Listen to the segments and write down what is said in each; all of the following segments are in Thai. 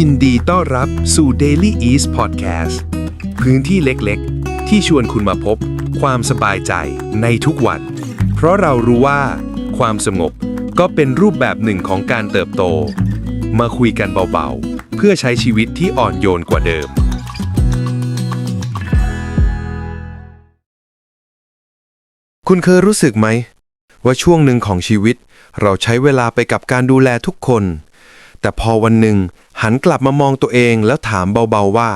ยินดีต้อนรับสู่ Daily East Podcast พื้นที่เล็กๆ ที่ชวนคุณมาพบ ความสบายใจในทุกวัน เพราะเรารู้ว่า ความสงบก็เป็นรูปแบบหนึ่งของการเติบโต มาคุยกันเบาๆ เพื่อใช้ชีวิตที่อ่อนโยนกว่าเดิม คุณเคยรู้สึกไหม ว่าช่วงหนึ่งของชีวิต เราใช้เวลาไปกับการดูแลทุกคน แต่พอวันหนึ่ง หันกลับมามองตัวเองแล้วถามเบาๆว่า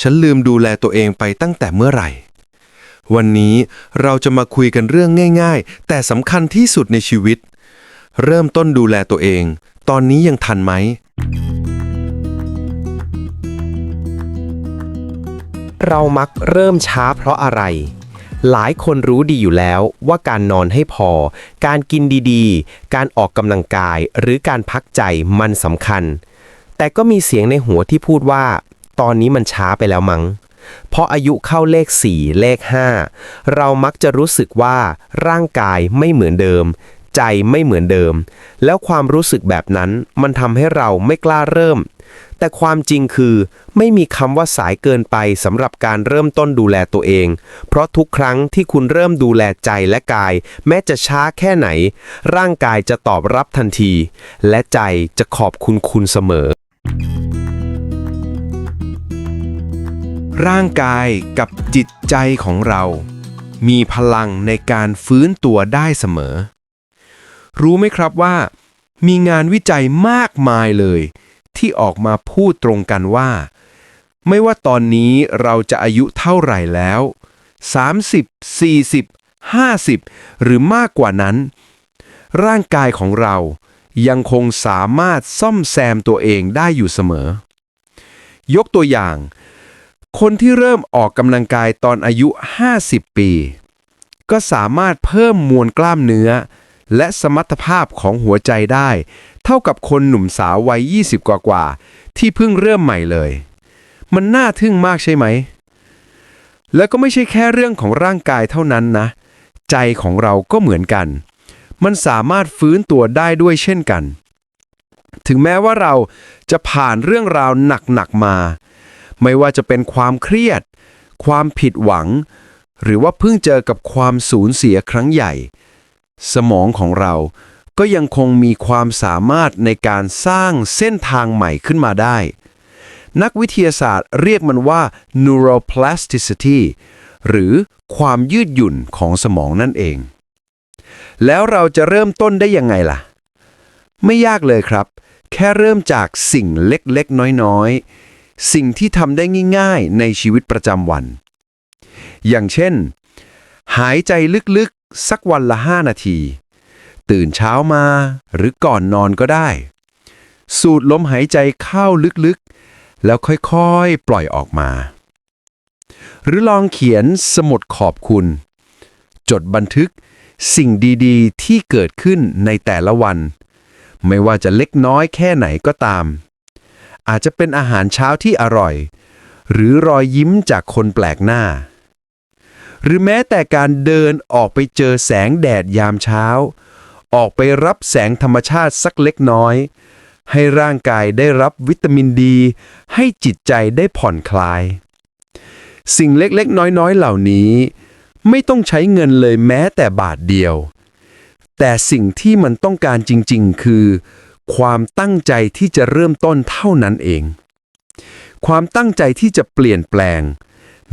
ฉันลืมดูแลตัวเองไปตั้งแต่เมื่อไหร่ วันนี้เราจะมาคุยกันเรื่องง่ายๆ แต่สำคัญที่สุดในชีวิต เริ่มต้นดูแลตัวเอง ตอนนี้ยังทันไหม เรามักเริ่มช้าเพราะอะไร หลายคนรู้ดีอยู่แล้วว่าการนอนให้พอ การกินดีๆ การออกกำลังกายหรือการพักใจมันสำคัญ แต่ก็มีเสียงในหัวที่พูดว่า ตอนนี้มันช้าไปแล้วมัง้ง เพราะอายุเข้าเลข 4 เลข 5 เรามักจะรู้สึกว่าร่างกายไม่เหมือนเดิม ใจไม่เหมือนเดิม แล้วความรู้สึกแบบนั้นมันทำให้เราไม่กล้าเริ่ม แต่ความจริงคือ ไม่มีคำว่าสายเกินไปสำหรับการเริ่มต้นดูแลตัวเอง เพราะทุกครั้งที่คุณเริ่มดูแลใจและกาย แม้จะช้าแค่ไหน ร่างกายจะตอบรับทันที และใจจะขอบคุณคุณเสมอ ร่างกายกับจิตใจของเรา มีพลังในการฟื้นตัวได้เสมอ รู้ไหมครับว่า มีงานวิจัยมากมายเลย ที่ออกมาพูดตรงกันว่า ไม่ว่าตอนนี้เราจะอายุเท่าไหร่แล้ว 30 40 50 หรือมากกว่านั้น ร่างกายของเรายังคงสามารถซ่อมแซมตัวเองได้อยู่เสมอ ยกตัวอย่าง คนที่เริ่มออกกำลังกายตอนอายุ 50 ปี ก็สามารถเพิ่มมวลกล้ามเนื้อ และสมรรถภาพของหัวใจได้ เท่ากับคนหนุ่มสาววัย 20 กว่ากว่าๆที่เพิ่งเริ่มใหม่เลย มันน่าทึ่งมากใช่ไหม แล้วก็ไม่ใช่แค่เรื่องของร่างกายเท่านั้นนะ ใจของเราก็เหมือนกัน มันสามารถฟื้นตัวได้ด้วยเช่นกัน ถึงแม้ว่าเราจะผ่านเรื่องราวหนักๆมา ไม่ว่าจะเป็นความเครียด ความผิดหวัง หรือว่าเพิ่งเจอกับความสูญเสียครั้งใหญ่ สมองของเราก็ยังคงมีความสามารถในการสร้างเส้นทางใหม่ขึ้นมาได้ นักวิทยาศาสตร์เรียกมันว่า neuroplasticity หรือความยืดหยุ่นของสมองนั่นเอง แล้วเราจะเริ่มต้นได้ยังไงล่ะ ไม่ยากเลยครับ แค่เริ่มจากสิ่งเล็กๆ น้อยๆ สิ่งที่ทำได้ง่ายๆ ในชีวิตประจำวัน อย่างเช่น หายใจลึกๆ สักวันละ 5 นาที ตื่นเช้ามาหรือก่อนนอนก็ได้ สูดลมหายใจเข้าลึกๆ แล้วค่อยๆ ปล่อยออกมา หรือลองเขียนสมุดขอบคุณ จดบันทึกสิ่งดีๆ ที่เกิดขึ้นในแต่ละวัน ไม่ว่าจะเล็กน้อยแค่ไหนก็ตาม อาจจะเป็นอาหารเช้าที่อร่อย หรือรอยยิ้มจากคนแปลกหน้า หรือแม้แต่การเดินออกไปเจอแสงแดดยามเช้า ออกไปรับแสงธรรมชาติสักเล็กน้อย ให้ร่างกายได้รับวิตามินดี ให้จิตใจได้ผ่อนคลาย สิ่งเล็กๆ น้อยๆ เหล่านี้ ไม่ต้องใช้เงินเลยแม้แต่บาทเดียว แต่สิ่งที่มันต้องการจริง ๆ คือ ความตั้งใจที่จะเริ่มต้นเท่านั้นเอง ความตั้งใจที่จะเปลี่ยนแปลง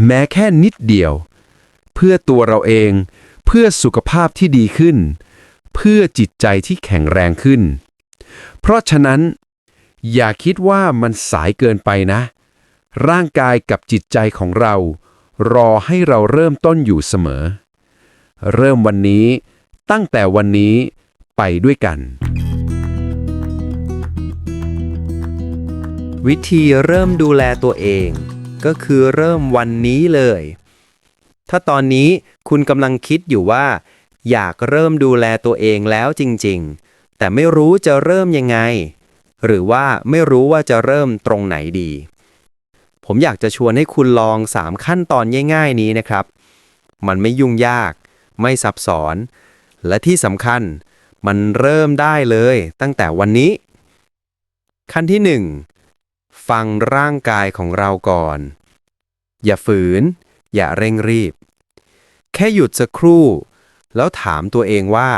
แม้แค่นิดเดียว เพื่อตัวเราเอง เพื่อสุขภาพที่ดีขึ้น เพื่อจิตใจที่แข็งแรงขึ้น เพราะฉะนั้น อย่าคิดว่ามันสายเกินไปนะ ร่างกายกับจิตใจของเรา รอให้เราเริ่มต้นอยู่เสมอ เริ่มวันนี้ตั้งแต่วันนี้ไปด้วยกัน วิธีเริ่มดูแลตัวเอง ก็คือเริ่มวันนี้เลย ถ้าตอนนี้คุณกำลังคิดอยู่ว่า อยากเริ่มดูแลตัวเองแล้วจริง ๆ แต่ไม่รู้จะเริ่มยังไง หรือว่าไม่รู้ว่าจะเริ่มตรงไหนดี ผมอยากจะชวนให้คุณลอง 3 ขั้นตอนง่าย ๆ นี้นะครับ มันไม่ยุ่งยาก ไม่ซับซ้อน และที่สำคัญ มันเริ่มได้เลยตั้งแต่วันนี้ ขั้นที่ 1 ฟังร่างกายของเราก่อน อย่าฝืน อย่าเร่งรีบ แค่หยุดสักครู่ แล้วถามตัวเองว่า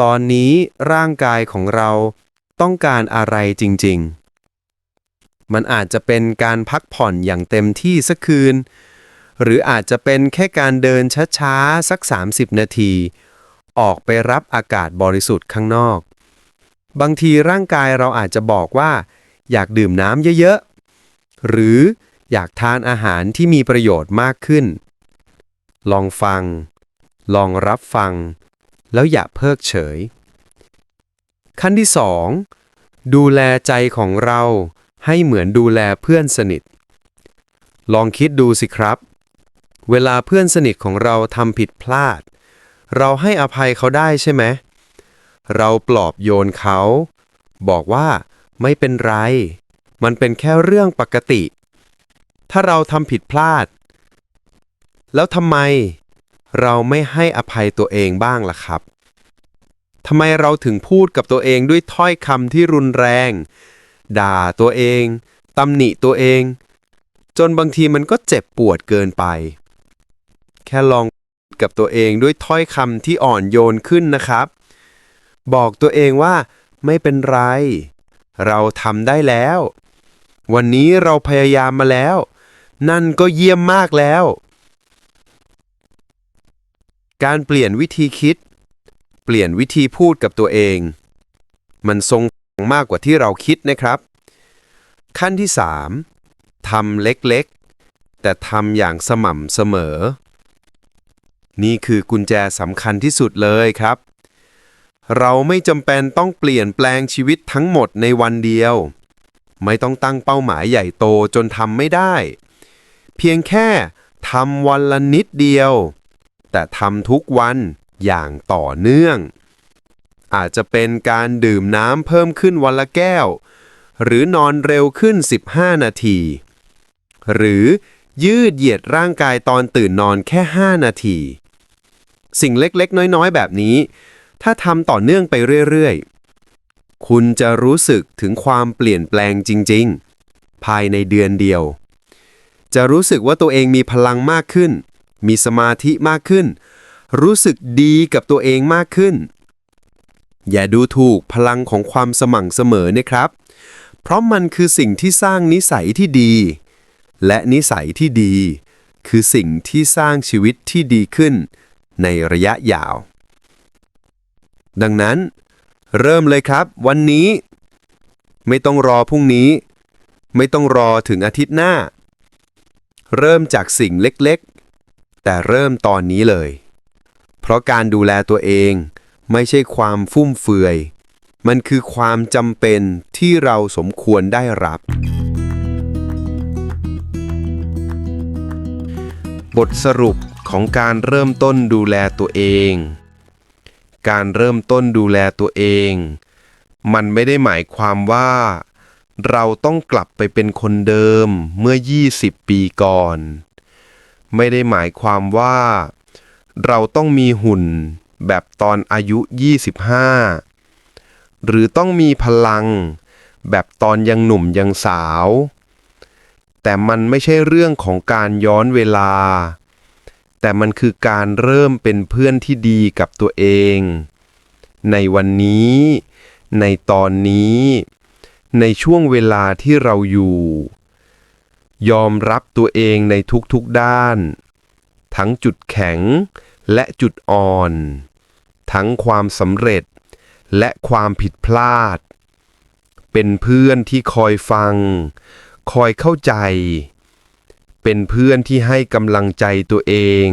ตอนนี้ร่างกายของเราต้องการอะไรจริง ๆ มันอาจจะเป็นการพักผ่อนอย่างเต็มที่สักคืน หรืออาจจะเป็นแค่การเดินช้าๆ สัก 30 นาที ออกไปรับอากาศบริสุทธิ์ข้างนอก บางทีร่างกายเราอาจจะบอกว่า อยากดื่มน้ำเยอะๆ หรืออยากทานอาหารที่มีประโยชน์มากขึ้น ลองฟัง ลองรับฟัง แล้วอย่าเพิกเฉย ขั้นที่ 2 ดูแลใจของเราให้เหมือนดูแลเพื่อนสนิท ลองคิดดูสิครับ เวลาเพื่อนสนิทของเราทำผิดพลาด เราให้อภัยเขาได้ใช่ไหม เราปลอบโยนเขา บอกว่า ไม่เป็นไร มันเป็นแค่เรื่องปกติ ถ้าเราทำผิดพลาด แล้วทำไมเราไม่ให้อภัยตัวเองบ้างล่ะครับทำไมเราถึงพูดกับตัวเองด้วยถ้อยคำที่รุนแรง ด่าตัวเองตำหนิตัวเอง จนบางทีมันก็เจ็บปวดเกินไป แค่ลองกับตัวเองด้วยถ้อยคำที่อ่อนโยนขึ้นนะครับ บอกตัวเองว่าไม่เป็นไร เราทำได้แล้ว วันนี้เราพยายามมาแล้ว นั่นก็เยี่ยมมากแล้ว การเปลี่ยนวิธีคิด เปลี่ยนวิธีพูดกับตัวเอง มันทรงมากกว่าที่เราคิดนะครับ ขั้นที่ 3ทำเล็กๆ แต่ทำอย่างสม่ำเสมอ นี่คือกุญแจสำคัญที่สุดเลยครับ เราไม่จำเป็นต้องเปลี่ยนแปลงชีวิตทั้งหมดในวันเดียว ไม่ต้องตั้งเป้าหมายใหญ่โตจนทำไม่ได้ เพียงแค่ทำวันละนิดเดียว แต่ทำทุกวันอย่างต่อเนื่อง อาจจะเป็นการดื่มน้ำเพิ่มขึ้นวันละแก้ว หรือนอนเร็วขึ้น 15 นาที หรือยืดเหยียดร่างกายตอนตื่นนอนแค่ 5 นาที สิ่งเล็กๆ น้อยๆ แบบนี้ ถ้าทำต่อเนื่องไปเรื่อยๆ คุณจะรู้สึกถึงความเปลี่ยนแปลงจริงๆ ภายในเดือนเดียว จะรู้สึกว่าตัวเองมีพลังมากขึ้น มีสมาธิมากขึ้น รู้สึกดีกับตัวเองมากขึ้น อย่าดูถูกพลังของความสม่ำเสมอนะครับ เพราะมันคือสิ่งที่สร้างนิสัยที่ดี และนิสัยที่ดี คือสิ่งที่สร้างชีวิตที่ดีขึ้น ในระยะยาว ดังนั้น เริ่มเลยครับ วันนี้ ไม่ต้องรอพรุ่งนี้ ไม่ต้องรอถึงอาทิตย์หน้า เริ่มจากสิ่งเล็กๆ แต่เริ่มตอนนี้เลย เพราะการดูแลตัวเองไม่ใช่ความฟุ่มเฟือย มันคือความจำเป็นที่เราสมควรได้รับ บทสรุปของการเริ่มต้นดูแลตัวเอง การเริ่มต้นดูแลตัวเอง มันไม่ได้หมายความว่า เราต้องกลับไปเป็นคนเดิมเมื่อ 20 ปีก่อน ไม่ได้หมายความว่า เราต้องมีหุ่นแบบตอนอายุ 25 หรือต้องมีพลัง แบบตอนยังหนุ่มยังสาว แต่มันไม่ใช่เรื่องของการย้อนเวลา แต่มันคือการเริ่มเป็นเพื่อนที่ดีกับตัวเอง ในวันนี้ ในตอนนี้ ในช่วงเวลาที่เราอยู่ ยอมรับตัวเองในทุกๆด้าน ทั้งจุดแข็งและจุดอ่อน ทั้งความสำเร็จและความผิดพลาด เป็นเพื่อนที่คอยฟัง คอยเข้าใจ เป็นเพื่อนที่ให้กำลังใจตัวเอง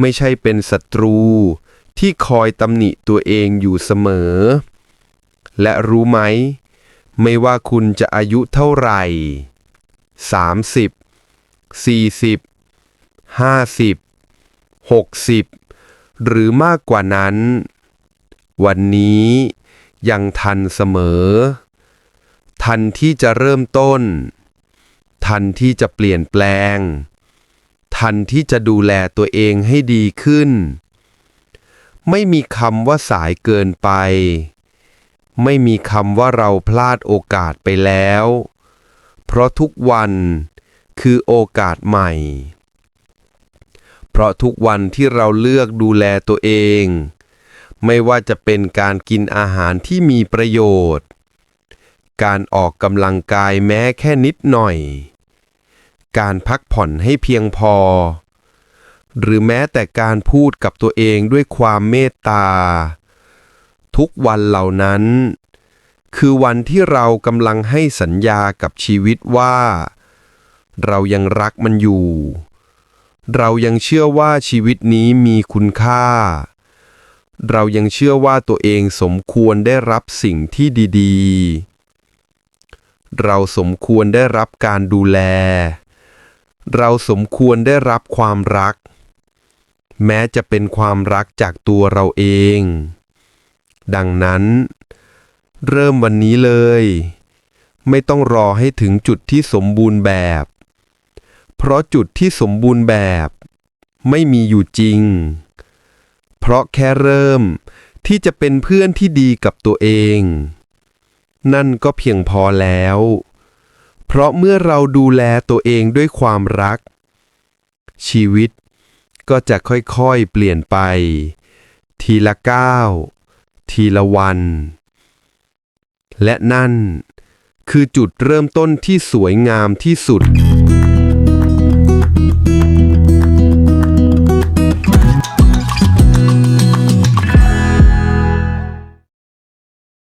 ไม่ใช่เป็นศัตรูที่คอยตำหนิตัวเองอยู่เสมอ และรู้ไหม ไม่ว่าคุณจะอายุเท่าไหร่ 30 40 50 60 หรือมากกว่านั้น วันนี้ยังทันเสมอ ทันที่จะเริ่มต้น ทันที่จะเปลี่ยนแปลง ทันที่จะดูแลตัวเองให้ดีขึ้น ไม่มีคำว่าสายเกินไป ไม่มีคำว่าเราพลาดโอกาสไปแล้ว เพราะทุกวันคือโอกาสใหม่ เพราะทุกวันที่เราเลือกดูแลตัวเอง ไม่ว่าจะเป็นการกินอาหารที่มีประโยชน์การออกกำลังกายแม้แค่นิดหน่อย การพักผ่อนให้เพียงพอ หรือแม้แต่การพูดกับตัวเองด้วยความเมตตา ทุกวันเหล่านั้น คือวันที่เรากำลังให้สัญญากับชีวิตว่า เรายังรักมันอยู่ เรายังเชื่อว่าชีวิตนี้มีคุณค่า เรายังเชื่อว่าตัวเองสมควรได้รับสิ่งที่ดี ๆเราสมควรได้รับการดูแล เราสมควรได้รับความรัก แม้จะเป็นความรักจากตัวเราเอง ดังนั้น เริ่มวันนี้เลย ไม่ต้องรอให้ถึงจุดที่สมบูรณ์แบบ เพราะจุดที่สมบูรณ์แบบ ไม่มีอยู่จริง เพราะแค่เริ่มที่จะเป็นเพื่อนที่ดีกับตัวเอง นั่นก็เพียงพอแล้ว เพราะเมื่อเราดูแลตัวเองด้วยความรัก ชีวิตก็จะค่อยๆเปลี่ยนไป ทีละก้าว ทีละวัน และนั่นคือจุดเริ่มต้นที่สวยงามที่สุด